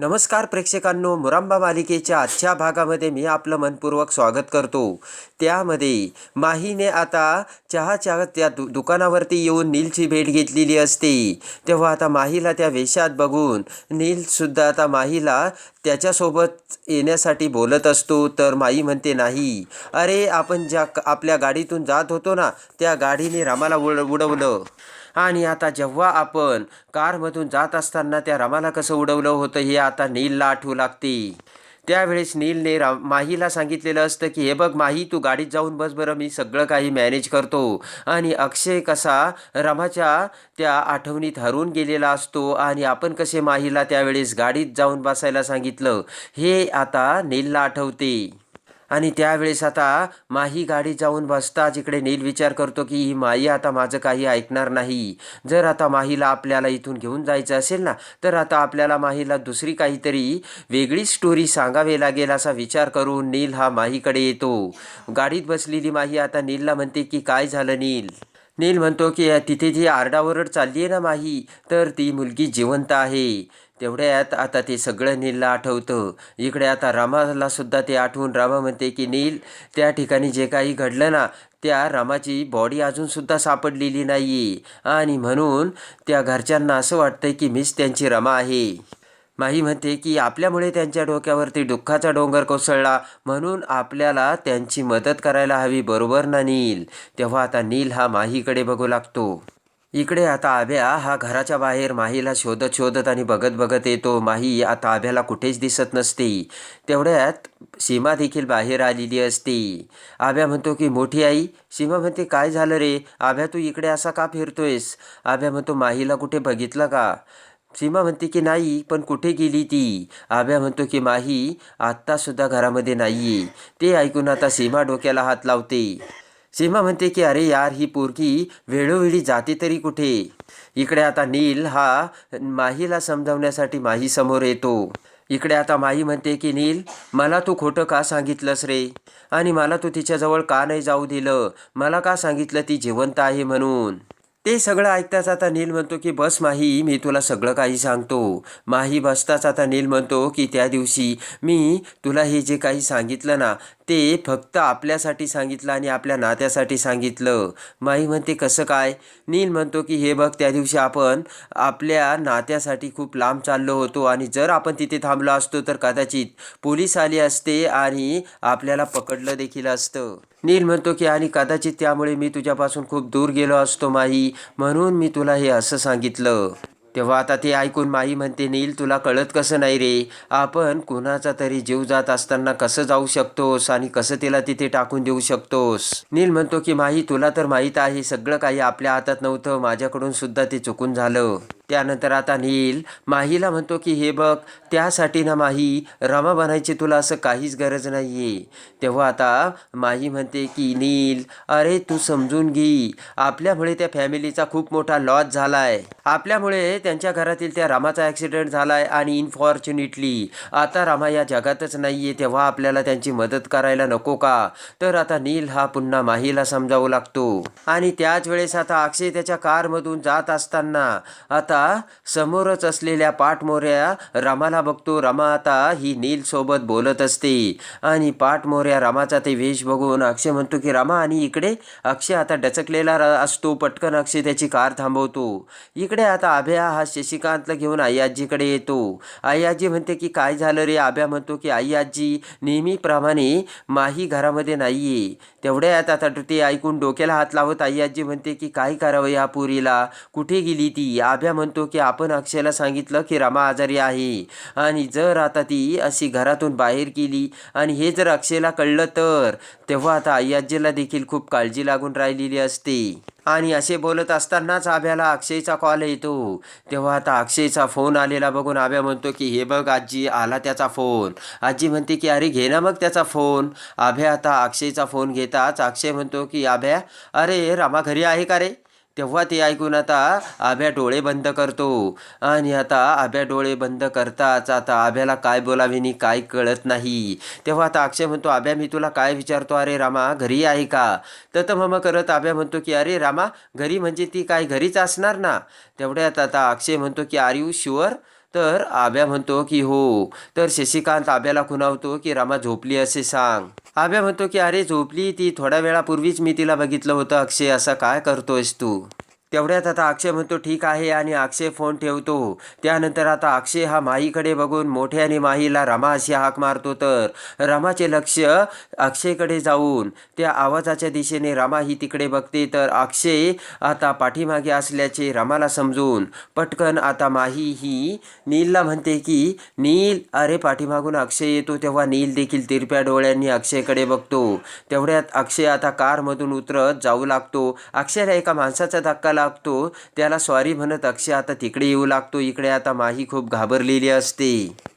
नमस्कार प्रेक्षकांनो मुरांबा मालिकेच्या आजच्या भागामध्ये मी आपलं मनपूर्वक स्वागत करतो. त्यामध्ये माहीने आता चहाच्या त्या दु दुकानावरती येऊन नीलची भेट घेतलेली असते. तेव्हा आता माहीला त्या वेशात बघून नीलसुद्धा आता माहीला त्याच्यासोबत येण्यासाठी बोलत असतो. तर माई म्हणते नाही. अरे आपण ज्या आपल्या गाडीतून जात होतो ना त्या गाडीने रामाला उड उडवलं. आणि आता जेव्हा आपण कारमधून जात असताना त्या रमाला कसं उडवलं होतं हे आता नीलला आठवू लागते. त्यावेळेस नीलने रा माहीला सांगितलेलं असतं की हे बघ माही तू गाडीत जाऊन बस बरं मी सगळं काही मॅनेज करतो. आणि अक्षय कसा रमाच्या त्या आठवणीत हरून गेलेला असतो आणि आपण कसे माहीला त्यावेळेस गाडीत जाऊन बसायला सांगितलं हे आता नीलला आठवते. आणि त्यावेळेस आता माही गाडी जाऊन बसताच इकडे नील विचार करतो की ही माई आता माझं काही ऐकणार नाही. जर आता माहीला आपल्याला इथून घेऊन जायचं असेल ना तर आता आपल्याला माहीला दुसरी काहीतरी वेगळी स्टोरी सांगावी लागेल असा विचार करून नील हा माहीकडे येतो. गाडीत बसलेली माही आता नीलला म्हणते की काय झालं नील? नील म्हणतो की तिथे जी आरडाओरड चालली आहे ना माही तर ती मुलगी जिवंत आहे. तेवढ्यात आता ते सगळं नीलला आठवतं. इकडे आता रामाला सुद्धा ते आठवून रामा म्हणते की नील त्या ठिकाणी जे काही घडलं ना त्या रामाची बॉडी अजूनसुद्धा सापडलेली नाही आणि म्हणून त्या घरच्यांना असं वाटतं की मीच त्यांची रमा आहे. माही म्हणते की आपल्यामुळे त्यांच्या डोक्यावरती दुःखाचा डोंगर कोसळला. म्हणून आपल्याला त्यांची मदत करायला हवी बरोबर ना नील? तेव्हा आता नील हा माहीकडे बघू लागतो. इकडे आता आभ्या हा घराच्या बाहेर माहीला शोधत शोधत आणि बघत बघत येतो माही आता आभ्याला कुठेच दिसत नसते. तेवढ्यात सीमा देखील बाहेर आलेली असते. आभ्या म्हणतो की मोठी आई सीमा म्हणते काय झालं रे? आभ्या तू इकडे असा का फिरतोयस? आभ्या म्हणतो माहीला कुठे बघितलं का? सीमा म्हणते की नाही पण कुठे गेली ती? आभ्या म्हणतो की माही आत्तासुद्धा घरामध्ये नाहीये. ते ऐकून आता सीमा डोक्याला हात लावते. सीमा म्हणते की अरे यार ही पोरगी वेळोवेळी जाते तरी कुठे? इकडे आता नील हा माहीला समजावण्यासाठी माही समोर येतो. इकडे आता माही म्हणते की नील मला तू खोटं का सांगितलंस रे? आणि मला तू तिच्याजवळ का नाही जाऊ दिलं? मला का सांगितलं ती जिवंत आहे म्हणून? ते सगळं ऐकताच आता नील म्हणतो की बस माही मी तुला सगळं काही सांगतो. माही बसताच आता नील म्हणतो की त्या दिवशी मी तुला हे जे काही सांगितलं ना ते फक्त आपल्यासाठी सांगितलं आणि आपल्या नात्यासाठी सांगितलं. माही म्हणते कसं काय? नील म्हणतो की हे बघ त्या दिवशी आपण आपल्या नात्यासाठी खूप लांब चाललो होतो आणि जर आपण तिथे थांबलो असतो तर कदाचित पोलीस आली असते आणि आपल्याला पकडलं देखील असतं. नील म्हणतो की आणि कदाचित त्यामुळे मी तुझ्यापासून खूप दूर गेलो असतो माही. म्हणून मी तुला हे असं सांगितलं. तेव्हा आता ते ऐकून माई म्हणते नील तुला कळत कसं नाही रे? आपण कुणाचा तरी जीव जात असताना कसं जाऊ शकतोस? आणि कसं तिला तिथे टाकून देऊ शकतोस? नील म्हणतो की माही तुला तर माहीत आहे सगळं काही आपल्या हातात नव्हतं. माझ्याकडून सुद्धा ते चुकून झालं. त्यानंतर आता नील माहीला म्हणतो की हे बघ त्यासाठी ना माही रमा बनायची तुला असं काहीच गरज नाही आहे तेव्हा आता माही म्हणते की नील अरे तू समजून घे. आपल्यामुळे त्या फॅमिलीचा खूप मोठा लॉस झाला आहे आपल्यामुळे त्यांच्या घरातील त्या रामाचा ॲक्सिडेंट झाला आहे आणि इनफॉर्च्युनेटली आता रामा या जगातच नाही आहे तेव्हा आपल्याला त्यांची मदत करायला नको का? तर आता नील हा पुन्हा माहीला समजावू लागतो. आणि त्याच वेळेस आता अक्षय त्याच्या कारमधून जात असताना आता समोरच असलेल्या पाठमोऱ्या रमाला बघतो. रमा आता ही नील सोबत बोलत असते. आणि पाठमोऱ्या रमाचा ते वेश बघून अक्षय म्हणतो की रमा आणि इकडे अक्षय आता डचकलेला असतो. पटकन अक्षय त्याची कार थांबवतो. इकडे आता आभ्या हा शशिकांतला घेऊन आई आजीकडे येतो. आई आजी म्हणते की काय झालं रे? आभ्या म्हणतो की आई आजी नेहमीप्रमाणे माही घरामध्ये नाहीये. तेवढ्यात आता ते ऐकून डोक्याला हात लावत आई आजी म्हणते की काय करावं या पुरीला? कुठे गेली ती? आभ्या म्हणतो म्हणतो की आपण अक्षयला सांगितलं की रमा आजारी आहे. आणि जर आता ती अशी घरातून बाहेर गेली आणि हे जर अक्षयला कळलं तर तेव्हा आता आई आजीला देखील खूप काळजी लागून राहिलेली असते. आणि असे बोलत असतानाच आभ्याला अक्षयचा कॉल येतो. तेव्हा आता अक्षयचा फोन आलेला बघून आभ्या म्हणतो की हे बघ आजी आला त्याचा फोन आजी म्हणते की अरे घे ना मग त्याचा फोन आभ्या आता अक्षयचा फोन घेताच अक्षय म्हणतो की आभ्या अरे रमा घरी आहे का रे? तेव्हा ते ऐकून आता आभ्या डोळे बंद करतो. आणि आता आभ्या डोळे बंद करताच आता आभ्याला काय बोलावे नी काय कळत नाही. तेव्हा आता अक्षय म्हणतो आभ्या मी तुला काय विचारतो? अरे रामा घरी आहे का? तर मग करत आभ्या म्हणतो की अरे रामा घरी म्हणजे ती काय घरीच असणार ना? तेवढ्यात आता अक्षय म्हणतो की आर यू शुअर? तर आभ्या म्हणतो की हो. तर शशिकांत आभ्याला खुणावतो की रामा झोपली असे सांग. आभ्या म्हणतो की अरे झोपली ती. थोड्या वेळापूर्वीच मी तिला बघितलं होतं. अक्षय असा काय करतोयस तू? तेवढ्यात आता अक्षय म्हणतो ठीक आहे आणि अक्षय फोन ठेवतो. त्यानंतर आता अक्षय हा माहीकडे बघून मोठ्याने माहीला रमा अशी हाक मारतो. तर रमाचे लक्ष अक्षयकडे जाऊन त्या आवाजाच्या दिशेने रमा ही तिकडे बघते. तर अक्षय आता पाठीमागे असल्याचे रमाला समजून पटकन आता माही ही नीलला म्हणते की नील अरे पाठीमागून अक्षय येतो तेव्हा नील देखील तिरप्या डोळ्यांनी अक्षयकडे बघतो. तेवढ्यात अक्षय आता कारमधून उतरत जाऊ लागतो. अक्षयला एका माणसाचा धक्का लागतो. त्याला सॉरी म्हणत अक्षय आता तिकडे येऊ लागतो. इकडे आता माही खूप घाबरलेली असते.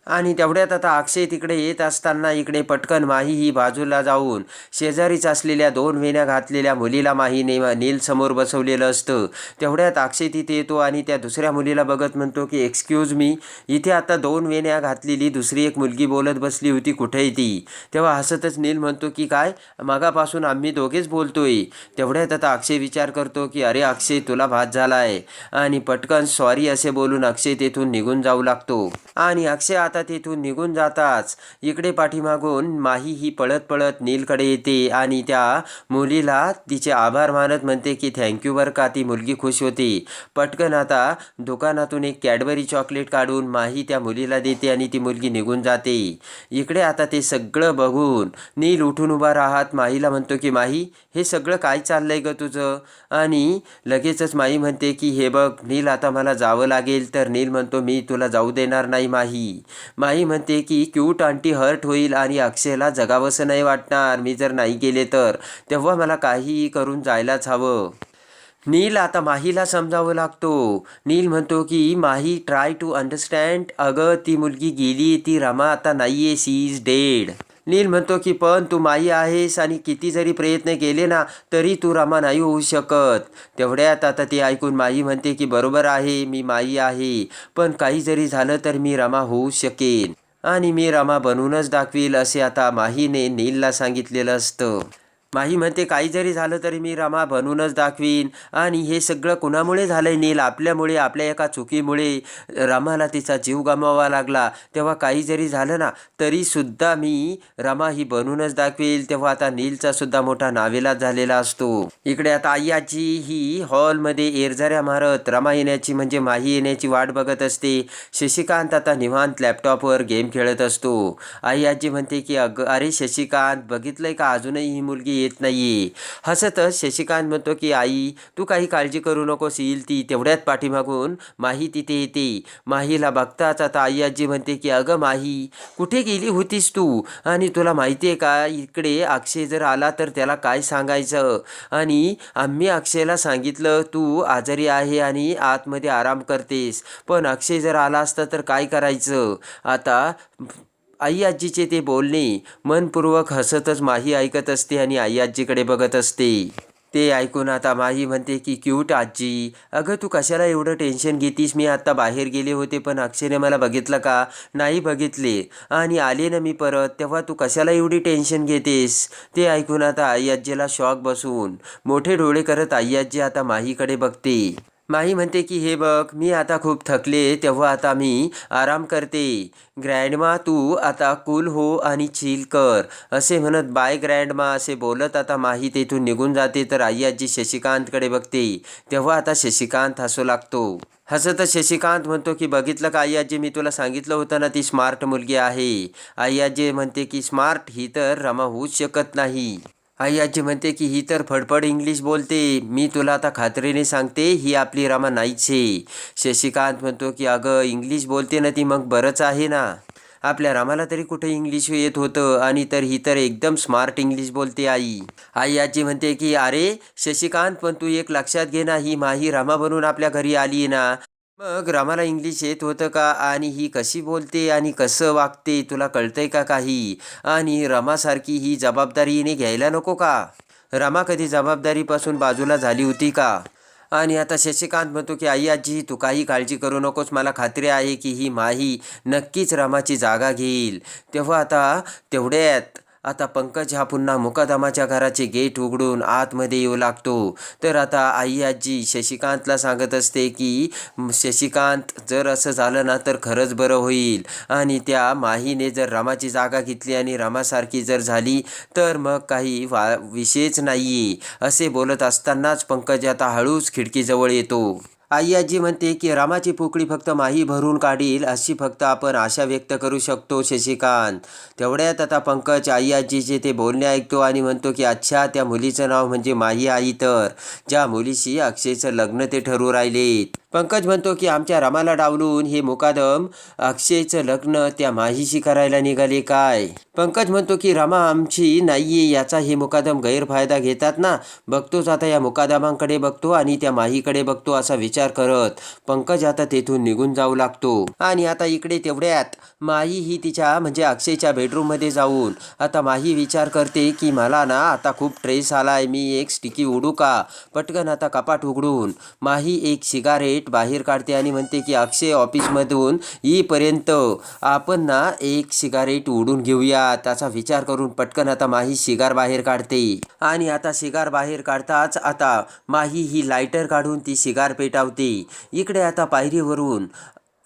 आणि तेवढ्यात आता अक्षय तिकडे येत असताना इकडे पटकन माही ही बाजूला जाऊन शेजारीच असलेल्या दोन वेण्या घातलेल्या मुलीला माहीने नील समोर बसवलेलं असतं. तेवढ्यात अक्षय तिथे येतो आणि त्या दुसऱ्या मुलीला बघत म्हणतो की एक्सक्यूज मी इथे आता दोन वेण्या घातलेली दुसरी एक मुलगी बोलत बसली होती कुठेही ती. तेव्हा हसतच नील म्हणतो की काय? मगापासून आम्ही दोघेच बोलतोय. तेवढ्यात आता अक्षय विचार करतो की अरे अक्षय तुला भात आहे आणि पटकन सॉरी असे बोलून अक्षय तेथून निघून जाऊ लागतो. आणि अक्षय आता तेथून निघून जाताच इकडे पाठीमागून माही ही पळत पळत नीलकडे येते आणि त्या मुलीला तिचे आभार मानत म्हणते की थँक्यू बर का ती मुलगी खुश होती. पटकन आता दुकानातून एक कॅडबरी चॉकलेट काढून माही त्या मुलीला देते आणि ती मुलगी निघून जाते. इकडे आता ते सगळं बघून नील उठून उभा राहत माहीला म्हणतो की माही हे सगळं काय चाललंय ग तुझं? आणि लगेचच माही म्हणते की हे बघ नील आता मला जावं लागेल. तर नील म्हणतो मी तुला जाऊ देणार नाही माही. माही म्हणते की क्यूट आंटी हर्ट होईल आणि अक्षयला जगावंसं नाही वाटणार. मी जर नाही गेले तर तेव्हा मला काहीही करून जायलाच हवं. नील आता माहीला समजावं लागतो. नील म्हणतो की माही ट्राय टू अंडरस्टँड अगं ती मुलगी गेली ती रमा आता नाही आहे सी इज डेड नील म्हणतो की पण तू माई आहेस आणि किती जरी प्रयत्न केले ना तरी तू रमा नाही होऊ शकत. तेवढ्यात आता ते ऐकून माई म्हणते की बरोबर आहे मी माई आहे पण काही जरी झालं तर मी रमा होऊ शकेन. आणि मी रमा बनवूनच दाखवील असे आता माहीने नीलला सांगितलेलं असतं. माही म्हणते काही जरी झालं तरी मी रमा बनूनच दाखवीन. आणि हे सगळं कुणामुळे झालंय नील? आपल्यामुळे आपल्या एका चुकीमुळे. रमाला तिचा जीव गमावा लागला. तेव्हा काही जरी झालं ना तरीसुद्धा मी रमा ही बनूनच दाखवेल. तेव्हा आता नीलचा सुद्धा मोठा नावेला झालेला असतो. इकडे आता आयाची ही हॉलमध्ये एरझऱ्या मारत रमा येण्याची म्हणजे माही येण्याची वाट बघत असते. शशिकांत आता निवांत लॅपटॉपवर गेम खेळत असतो. आई आजी म्हणते की अग अरे शशिकांत बघितलंय का अजूनही ही मुलगी? येत नाहीये. हसतच शशिकांत म्हणतो की आई तू काही काळजी करू नकोस येईल ती तेवढ्यात पाठीमागून माही तिथे येते. माहीला बघताच आता आई आजी म्हणते की अगं माही कुठे गेली होतीस तू? आणि तुला माहिती आहे का इकडे अक्षय जर आला तर त्याला काय सांगायचं? आणि आम्ही अक्षयला सांगितलं तू आजारी आहे आणि आतमध्ये आराम करतेस. पण अक्षय जर आला असता तर काय करायचं? आता आई आजीचे ते बोलणे. मनपूर्वक हसतच माही ऐकत असते आणि आई आजीकडे बघत असते. ते ऐकून आता माही म्हणते की क्यूट आजी. अगं तू कशाला एवढं टेन्शन घेतीस? मी आता बाहेर गेले होते पण अक्षयने मला बघितलं का? नाही बघितले. आणि आले ना मी परत. तेव्हा तू कशाला एवढी टेन्शन घेतेस? ते ऐकून आता आई आजीला शॉक बसून मोठे डोळे करत आई आजी आता माहीकडे बघते. माही म्हणते की हे बघ मी आता खूप थकले तेव्हा आता मी आराम करते. ग्रँडमा तू आता कूल हो आणि चिल कर असे म्हणत बाय ग्रँडमा असे बोलत आता माही तेथून निघून जाते तर आई आजी शशिकांतकडे बघते. तेव्हा आता शशिकांत हसू लागतो. हसत शशिकांत म्हणतो की बघितलं का आई आजी मी तुला सांगितलं होतं ना ती स्मार्ट मुलगी आहे. आई आजी म्हणते की स्मार्ट ही तर रमा होऊच शकत नाही. आई आजी म्हणते की ही तर फडफड इंग्लिश बोलते. मी तुला आता खात्रीने सांगते ही आपली रामा नाहीच आहे. शशिकांत म्हणतो की अगं इंग्लिश बोलते ना ती मग बरंच आहे ना. आपल्या रामाला तरी कुठे इंग्लिश येत होतं? आणि तर ही तर एकदम स्मार्ट इंग्लिश बोलते आई. आई आजी म्हणते की अरे शशिकांत पण तू एक लक्षात घे ना ही माही रामा बनून आपल्या घरी आली ना. मग रामाला इंग्लिश येत होतं का? आणि ही कशी बोलते आणि कसं वागते? तुला कळतंय का काही? आणि रमासारखी ही जबाबदारी हिने घ्यायला नको का? रमा कधी जबाबदारीपासून बाजूला झाली होती का? आणि आता शशिकांत म्हणतो की आई आजी तू काही काळजी करू नकोस. मला खात्री आहे की ही माही नक्कीच रमाची जागा घेईल. तेव्हा आता तेवढ्यात आता पंकज हा पुन्हा मुकादमाच्या घराचे गेट उघडून आतमध्ये येऊ लागतो. तर आता आई आजी शशिकांतला सांगत असते की शशिकांत जर असं झालं ना तर खरंच बरं होईल. आणि त्या माहीने जर रामाची जागा घेतली आणि रामासारखी जर झाली तर मग काही वा विषयच नाही असे बोलत असतानाच पंकज आता हळूच खिडकीजवळ येतो. आई आजी म्हणते की रामाची पोकळी फक्त माही भरून काढील अशी फक्त आपण आशा व्यक्त करू शकतो शशिकांत. तेवढ्यात आता पंकज आई आजीचे ते बोलणे ऐकतो आणि म्हणतो की अच्छा त्या मुलीचं नाव म्हणजे माही आई तर ज्या मुलीशी अक्षयचं लग्न ते ठरू राहिलेत. पंकज म्हणतो की आमच्या रमाला डावलून हे मुकादम अक्षयचं लग्न त्या माहीशी करायला निघाले काय? पंकज म्हणतो की रमा आमची नाहीये याचा हे मुकादम गैरफायदा घेतात ना. बघतोच आता या मुकादमांकडे बघतो आणि त्या माहीकडे बघतो असा विचार करत पंकज आता तेथून निघून जाऊ लागतो. आणि आता इकडे तेवढ्यात माही ही तिच्या म्हणजे अक्षयच्या बेडरूममध्ये जाऊन. आता माही विचार करते की मला ना आता खूप ट्रेस आलाय मी एक स्टिकी उडू का? पटकन आता कपाट उघडून. माही एक सिगारेट बाहेर काढते आणि म्हणते की अक्षय ऑफिसमधून येईपर्यंत आपण ना एक सिगारेट उडून घेऊया. त्याचा विचार करून पटकन आता माही शिगार बाहेर काढते. आणि आता शिगार बाहेर काढताच आता माही ही लायटर काढून ती शिगार पेटावते. इकडे आता पायरीवरून.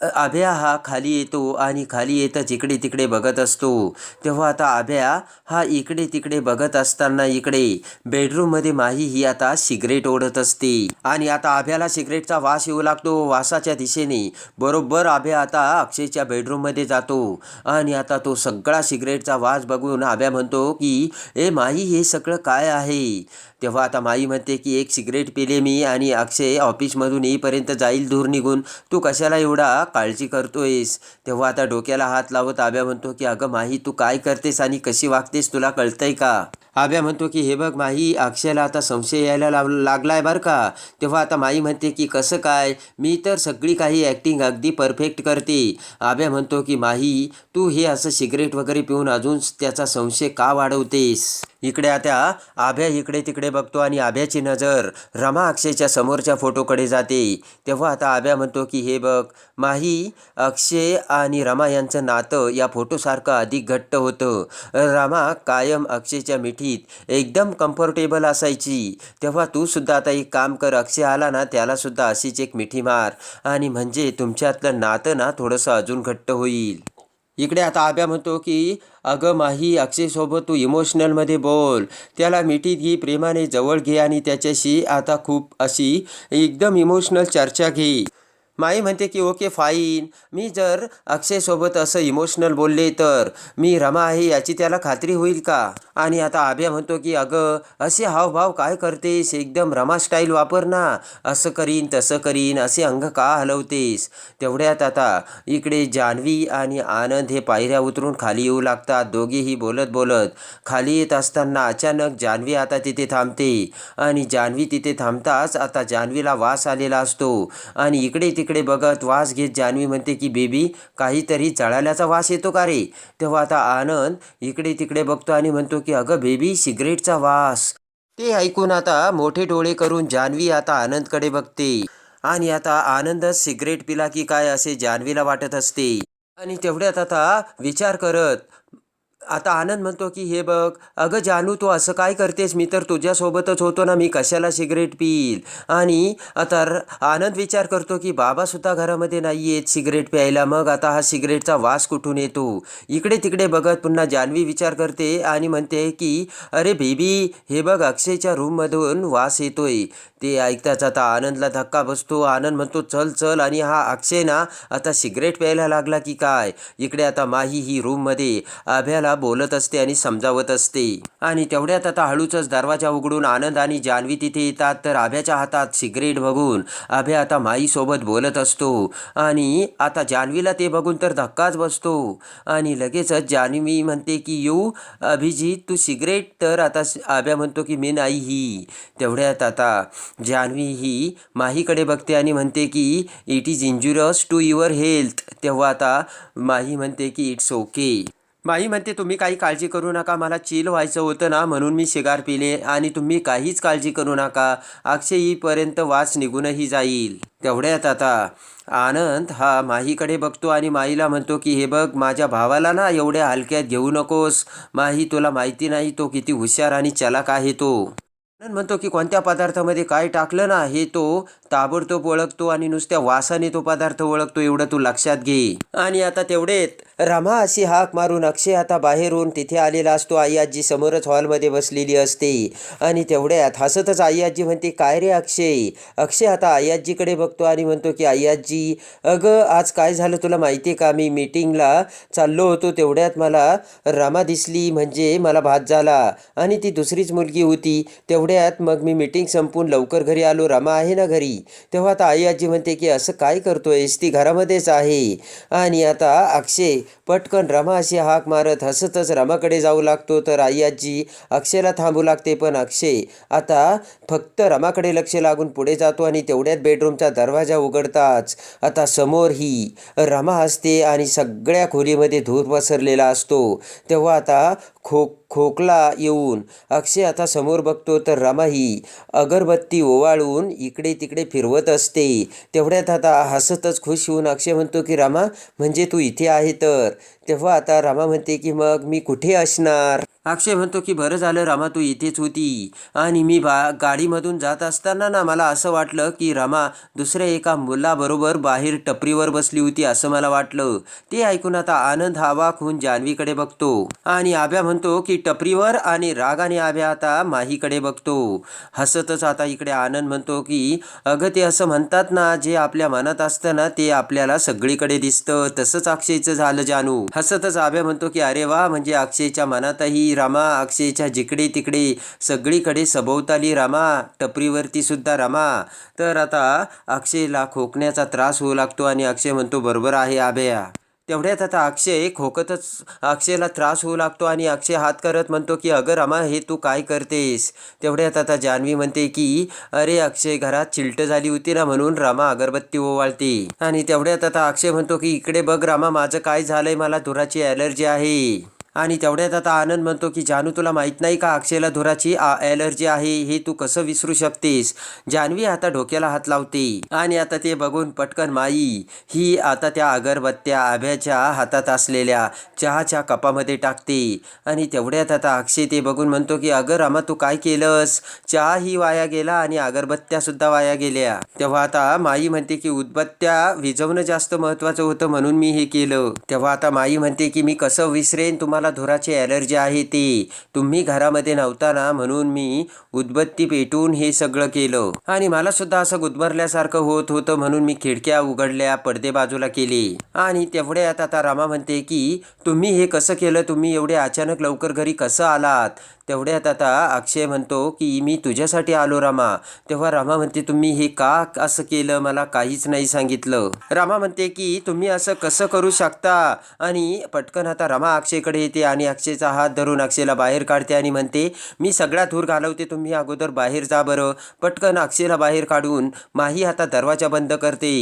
आभ्या हा खाली येतो आणि खाली येतच इकडे तिकडे बघत असतो. तेव्हा आता आभ्या हा इकडे तिकडे बघत असताना इकडे. बेडरूममध्ये माही ही आता सिगरेट ओढत असते. आणि आता आभ्याला सिगरेटचा वास येऊ लागतो वासाच्या दिशेने. बरोबर आभ्या आता अक्षयच्या बेडरूममध्ये जातो. आणि आता तो सगळा सिगरेटचा वास बघून आभ्या म्हणतो की ए माही हे सगळं काय आहे? तेव्हा आता माई म्हणते की एक सिगरेट पिले मी आणि अक्षय ऑफिसमधून येईपर्यंत जाईल दूर निघून. तू कशाला एवढा काळजी करतोयस. तेव्हा आता डोक्याला हात लावत आब्या म्हणतो की अगं माही तू काय करतेस आणि कशी वागतेस तुला कळतंय का? आब्या म्हणतो की हे बघ माही अक्षयला आता संशय यायला लाव लागलाय बरं का? तेव्हा आता माई म्हणते की कसं काय? मी तर सगळी काही ॲक्टिंग अगदी परफेक्ट करते. आब्या म्हणतो की माही तू हे असं सिगरेट वगैरे पिऊन अजून त्याचा संशय का वाढवतेस? इकडे आता आभ्या इकडे तिकडे बघतो आणि आभ्याची नजर रमा अक्षयच्या समोरच्या फोटोकडे जाते. तेव्हा आता आभ्या म्हणतो की हे बघ माही अक्षय आणि रमा यांचं नातं या फोटोसारखं अधिक घट्ट होतं. रमा कायम अक्षयच्या मिठीत एकदम कम्फर्टेबल असायची. तेव्हा तू सुद्धा आता एक काम कर अक्षय आला ना त्यालासुद्धा अशीच एक मिठी मार आणि म्हणजे तुमच्यातलं नातं ना थोडंसं अजून घट्ट होईल. इकडे आता आब्या म्हणतो की अगं माही अक्षयसोबत तू इमोशनलमध्ये बोल. त्याला मिठीत घे प्रेमाने जवळ घे आणि त्याच्याशी आता खूप अशी एकदम इमोशनल चर्चा घे. माई म्हणते की ओके फाईन मी जर अक्षयसोबत असं इमोशनल बोलले तर मी रमा आहे याची त्याला खात्री होईल का? आणि आता आभ्या म्हणतो की अगं असे हावभाव काय करतेस? एकदम रमा स्टाईल वापर ना. असं करीन तसं करीन. असे अंग का हलवतेस? तेवढ्यात आता इकडे जान्हवी आणि आनंद हे पायऱ्या उतरून खाली येऊ लागतात. दोघेही बोलत बोलत खाली येत असताना अचानक जान्हवी आता तिथे थांबते. आणि जान्हवी तिथे थांबताच आता जान्हवीला वास आलेला असतो. आणि इकडे तिकडे बघत वास घेत जान्हवी म्हणते की बेबी काहीतरी चळाल्याचा वास येतो का रे? तेव्हा आता आनंद इकडे तिकडे बघतो आणि म्हणतो की अगं बेबी सिगरेटचा वास. ते ऐकून आता मोठे डोळे करून जान्हवी आता आनंदकडे बघते. आणि आता आनंदच सिगरेट पिला की काय असे जान्हवीला वाटत असते. आणि तेवढ्यात आता विचार करत आता आनंद म्हणतो की हे बघ अगं जानू तू असं काय करतेस? मी तर तुझ्यासोबतच होतो ना मी कशाला सिगरेट पिईल? आणि आता आनंद विचार करतो की बाबासुद्धा घरामध्ये नाही आहेत सिगरेट प्यायला मग आता हा सिगरेटचा वास कुठून येतो? इकडे तिकडे बघत पुन्हा जान्हवी विचार करते आणि म्हणते की अरे बेबी हे बघ अक्षयच्या रूममधून वास येतोय. ते ऐकताच आता आनंदला धक्का बसतो. आनंद म्हणतो चल चल. आणि हा अक्षय ना आता सिगरेट प्यायला लागला की काय? इकडे आता माही ही रूममध्ये अभ्याला त्याला बोलत असते आणि समजावत असते. आणि तेवढ्यात आता हळूचच दरवाजा उघडून आनंद आणि जान्हवी तिथे येतात. तर आभ्याच्या हातात सिगरेट बघून आभ्या आता माईसोबत बोलत असतो. आणि आता जान्हवीला ते बघून तर धक्काच बसतो. आणि लगेचच जान्हवी म्हणते की येऊ अभिजित तू सिगरेट तर आता आभ्या म्हणतो की मी नाही ही. तेवढ्यात आता जान्हवी ही माहीकडे बघते आणि म्हणते की it is injurious to your health तेव्हा आता माही म्हणते की इट्स ओके माही म्हणते तुम्ही काही काळजी करू नका मला चिल व्हायचं होतं ना म्हणून मी शिगार पिले आणि तुम्ही काहीच काळजी करू नका. अक्षय येईपर्यंत वास निघूनही जाईल. तेवढ्यात आता आनंद हा माहीकडे बघतो आणि माईला म्हणतो की हे बघ माझ्या भावाला ना एवढ्या हलक्यात घेऊ नकोस. माही तुला माहिती नाही तो किती हुशार आणि चलाक आहे तो. म्हणतो की कोणत्या पदार्थामध्ये काय टाकलं ना हे तो ताबडतोब ओळखतो आणि नुसत्या वासाने तो पदार्थ ओळखतो एवढं तू लक्षात घे. आणि आता तेवढेत रमा अशी हाक मारून अक्षय आता बाहेरून तिथे आलेला असतो. आई आजी समोरच हॉलमध्ये बसलेली असते. आणि तेवढ्यात हसतच आई आजी म्हणते काय रे अक्षय? अक्षय आता आई आजीकडे बघतो आणि म्हणतो की आई आजी अगं आज काय झालं तुला माहिती आहे का? मी मीटिंगला चाललो होतो. तेवढ्यात मला रमा दिसली म्हणजे मला भात झाला. आणि ती दुसरीच मुलगी होती. तेवढ्या तेवढ्यात मग मी मीटिंग संपून लवकर घरी आलो. रमा आहे ना घरी? तेव्हा आता आई आजी म्हणते की असं काय करतोयस ती घरामध्येच आहे. आणि आता अक्षय पटकन रमा अशी हाक मारत हसतच रमाकडे जाऊ लागतो. तर आई आजी अक्षयला थांबू लागते. पण अक्षय आता फक्त रमाकडे लक्ष लागून पुढे जातो आणि तेवढ्यात बेडरूमचा दरवाजा उघडताच आता समोर ही रमा असते आणि सगळ्या खोलीमध्ये धूर पसरलेला असतो. तेव्हा आता खो खोकला येऊन. अक्षय आता समोर बघतो तर रमा ही अगरबत्ती ओवाळून इकडे तिकडे फिरवत असते. तेवढ्यात आता हसतच खुश होऊन अक्षय म्हणतो की रामा म्हणजे तू इथे आहे तर? तेव्हा आता रामा म्हणते की मग मी कुठे असणार? अक्षय म्हणतो की बरं झालं रामा तू इथेच होती. आणि मी बा गाडीमधून जात असताना ना मला असं वाटलं की रामा दुसऱ्या एका मुलाबरोबर बाहेर टपरीवर बसली होती असं मला वाटलं. ते ऐकून आता आनंद हा वाक होऊन जान्हवीकडे बघतो. आणि आभ्या म्हणतो की टपरीवर आणि रागाने आभ्या आता माहीकडे बघतो. हसतच आता इकडे आनंद म्हणतो की अगं ते असं म्हणतात ना जे आपल्या मनात असतं ना ते आपल्याला सगळीकडे दिसतं. तसंच अक्षयचं झालं जानू. हसतच आभ्या म्हणतो की अरे वा म्हणजे अक्षयच्या मनातही रामा अक्षयच्या जिकडे तिकडे सगळीकडे सभोवताली रामा टपरीवरती सुद्धा रामा. तर आता अक्षयला खोकण्याचा त्रास होऊ लागतो आणि अक्षय म्हणतो बरोबर आहे आभया. तेवढ्यात आता अक्षय खोकतच अक्षयला त्रास होऊ लागतो आणि अक्षय हात करत म्हणतो की अगं रमा हे तू काय करतेस? तेवढ्यात आता जान्हवी म्हणते की अरे अक्षय घरात चिलट झाली होती ना म्हणून रामा अगरबत्ती ओवाळते. आणि तेवढ्यात आता अक्षय म्हणतो की इकडे बघ रामा माझं काय झालंय? मला धुराची ॲलर्जी आहे. आणि तेवढ्यात आता आनंद म्हणतो की जानू तुला माहीत नाही का अक्षयला धुराची ॲलर्जी आहे? हे तू कसं विसरू शकतेस? जान्हवी आता डोक्याला हात लावते. आणि आता ते बघून पटकन माई ही आता त्या अगरबत्त्या आभ्याच्या हातात असलेल्या चहाच्या कपामध्ये टाकते. आणि तेवढ्यात आता अक्षय ते बघून म्हणतो की अगर आम्हा तू काय केलंस? चहा ही वाया गेला आणि अगरबत्त्या सुद्धा वाया गेल्या. तेव्हा आता माई म्हणते की उदबत्त्या विझवणं जास्त महत्त्वाचं होतं म्हणून मी हे केलं. तेव्हा आता माई म्हणते की मी कसं विसरेन? तुम्हाला धुराची ॲलर्जी आहे ते. तुम्ही घरामध्ये नव्हताना म्हणून मी उदबत्ती पेटून हे सगळं केलं. आणि मला सुद्धा असं गुदमरल्यासारखं होत होतं म्हणून मी खिडक्या उघडल्या पडदे बाजूला केले. आणि तेवढ्यात आता रामा म्हणते की तुम्ही हे कसं केलं? तुम्ही एवढे अचानक लवकर घरी कसं आलात? तेवढ्यात आता अक्षय म्हणतो की मी तुझ्यासाठी आलो रामा. तेव्हा रामा म्हणते तुम्ही हे का असं केलं? मला काहीच नाही सांगितलं. रामा म्हणते की तुम्ही असं कसं करू शकता? आणि पटकन आता रामा अक्षयकडे येते आणि अक्षयचा हात धरून अक्षयला बाहेर काढते आणि म्हणते मी सगळा धूर घालवते तुम्ही अगोदर बाहेर जा बरं. पटकन अक्षयला बाहेर काढून माही आता दरवाजा बंद करते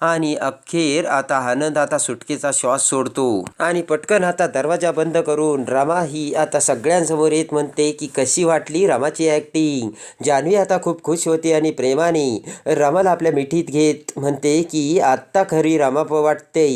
आणि अखेर आता आनंद आता सुटकेचा श्वास सोडतो. आणि पटकन आता दरवाजा बंद करून रामा ही आता सगळ्यांसमोर येत म्हणते की कशी वाटली रमाची ॲक्टिंग जान्हवी आता खूप खुश होते आणि प्रेमाने रमाला आपल्या मिठीत घेत म्हणते की आत्ता खरी रमाप वाटते.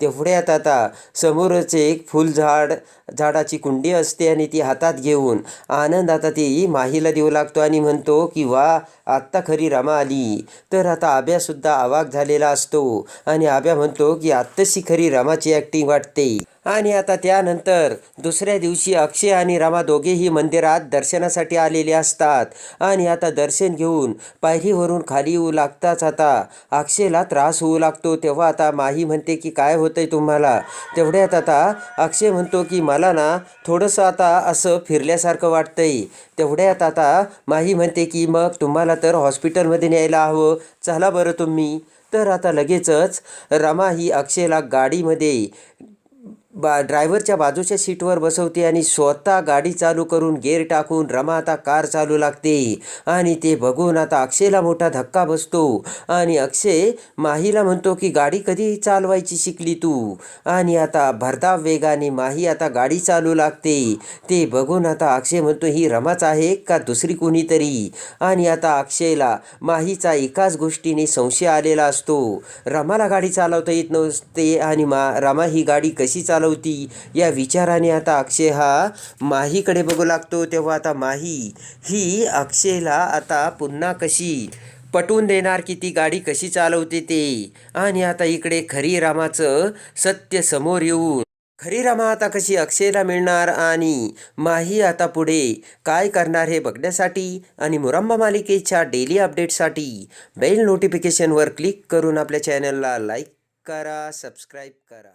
तेवढ्यात आता समोरच एक फुलझाड झाडाची कुंडी असते आणि ती हातात घेऊन आनंद आता ती माहीला देऊ लागतो आणि म्हणतो की वा आत्ता खरी रमा आली. तर आता आब्यासुद्धा अवाक झालेला असतो आणि आब्या म्हणतो की आत्ताशी खरी रमाची ॲक्टिंग वाटते. आणि आता त्यानंतर दुसऱ्या दिवशी अक्षय आणि रामा दोघेही मंदिरात दर्शनासाठी आलेले असतात. आणि आता दर्शन घेऊन पायरीवरून खाली येऊ लागताच आता अक्षयला त्रास होऊ लागतो. तेव्हा आता माही म्हणते की काय होतंय तुम्हाला? तेवढ्यात आता अक्षय म्हणतो की मला ना थोडंसं आता असं फिरल्यासारखं वाटतंय. तेवढ्यात आता माही म्हणते की मग तुम्हाला तर हॉस्पिटलमध्ये न्यायला हवं. चला बरं तुम्ही. तर आता लगेचच रमा ही अक्षयला गाडीमध्ये बा ड्रायव्हरच्या बाजूच्या सीटवर बसवते आणि स्वतः गाडी चालू करून गेअर टाकून रमा आता कार चालू लागते. आणि ते बघून आता अक्षयला मोठा धक्का बसतो. आणि अक्षय माहीला म्हणतो की गाडी कधी चालवायची शिकली तू? आणि आता भरधाव वेगाने माही आता गाडी चालू लागते. ते बघून आता अक्षय म्हणतो ही रमाच आहे का दुसरी कोणीतरी? आणि आता अक्षयला माहीचा एकाच गोष्टीने संशय आलेला असतो. रमाला गाडी चालवता येत नसते आणि मा रमा ही गाडी कशी चालव चालवती. या विचाराने आता अक्षय हा माहीकडे बघू लागतो. तेव्हा आता माही ही अक्षयला आता पुन्हा कशी पटवून देणार की ती गाडी कशी चालवते ते? आणि आता इकडे खरी रामाचं सत्य समोर येऊन खरी रामा आता कशी अक्षयला मिळणार आणि माही आता पुढे काय करणार हे बघण्यासाठी आणि मुरंबा मालिकेच्या डेली अपडेटसाठी बेल नोटिफिकेशनवर क्लिक करून आपल्या चॅनलला लाईक करा सबस्क्राईब करा.